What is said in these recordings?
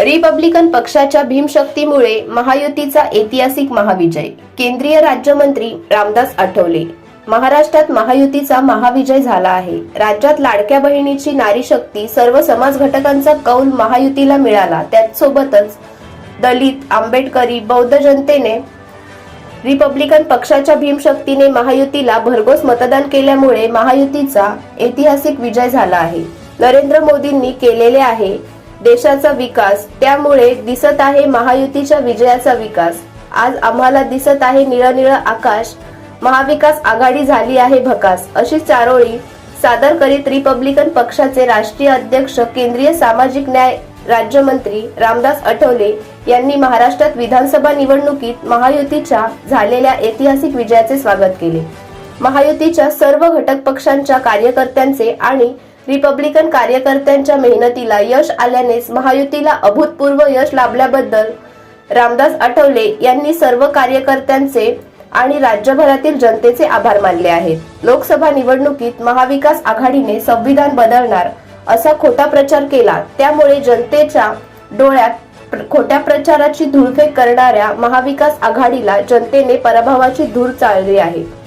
Republican पक्षाच्या भीमशक्तीमुळे महायुतीचा ऐतिहासिक महाविजय केंद्रीय राज्यमंत्री रामदास आठवले. महाराष्ट्रात महायुतीचा महाविजय झाला आहे. राज्यात लाडक्या बहिणीची नारी शक्ती सर्व समाज घटकांचा कौल महायुतीला मिळाला. त्याचसोबतच दलित आंबेडकरी बौद्ध जनतेने रिपब्लिकन पक्षाच्या भीमशक्तीने महायुतीला भरघोस मतदान केल्यामुळे महायुतीचा ऐतिहासिक विजय झाला आहे. नरेंद्र मोदींनी केलेले आहे देशाचा विकास. त्यामुळे दिसत आहे महायुतीच्या विजयाचा विकास. आज आम्हाला दिसत आहे निळनिळ आकाश. महाविकास आघाडी झाली आहे भकास. अशी चारोळी सादर करीत रिपब्लिकन पक्षाचे राष्ट्रीय अध्यक्ष केंद्रीय सामाजिक न्याय राज्यमंत्री रामदास आठवले यांनी महाराष्ट्रात विधानसभा निवडणुकीत महायुतीच्या झालेल्या ऐतिहासिक विजयाचे स्वागत केले. महायुतीच्या सर्व घटक पक्षांच्या कार्यकर्त्यांचे आणि रिपब्लिकन कार्यकर्त्यांच्या मेहनतीला यश आल्यानेच महायुतीला अभूतपूर्व यश लाभल्याबद्दल रामदास आठवले यांनी सर्व कार्यकर्त्यांचे आणि राज्यभरातील जनतेचे आभार मानले आहेत. लोकसभा निवडणुकीत महाविकास आघाडीने संविधान बदलणार असा खोटा प्रचार केला त्यामुळे जनतेच्या डोळ्यात प्र- खोट्या प्रचाराची धूळफेक करणाऱ्या महाविकास आघाडीला जनतेने पराभवाची धूर चालली आहे.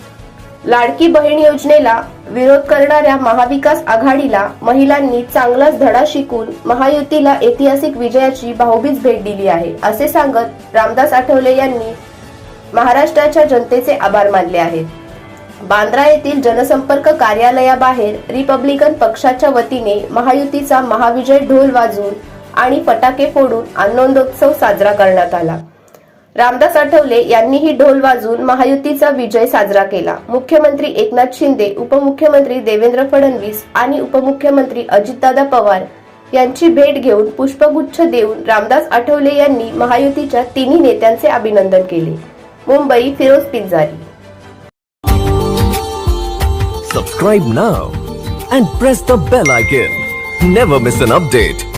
लाडकी बहीण योजनेला विरोध करणाऱ्या महाविकास आघाडीला महिलांनी चांगलाच धडा शिकून महायुतीला ऐतिहासिक विजयाची भाऊबीज भेट दिली आहे असे सांगत रामदास आठवले यांनी महाराष्ट्राच्या जनतेचे आभार मानले आहेत. बांद्रा येथील जनसंपर्क कार्यालयाबाहेर रिपब्लिकन पक्षाच्या वतीने महायुतीचा महाविजय ढोल वाजून आणि फटाके फोडून आनंदोत्सव साजरा करण्यात आला. रामदास आठवले यांनीही ढोल वाजून महायुतीचा विजय साजरा केला. मुख्यमंत्री एकनाथ शिंदे उपमुख्यमंत्री देवेंद्र फडणवीस आणि उपमुख्यमंत्री अजितदादा पवार यांची भेट घेऊन पुष्पगुच्छ देऊन रामदास आठवले यांनी महायुतीच्या तिन्ही नेत्यांचे अभिनंदन केले. Mumbai Firoz Pinjari. Subscribe now and press the bell icon never miss an update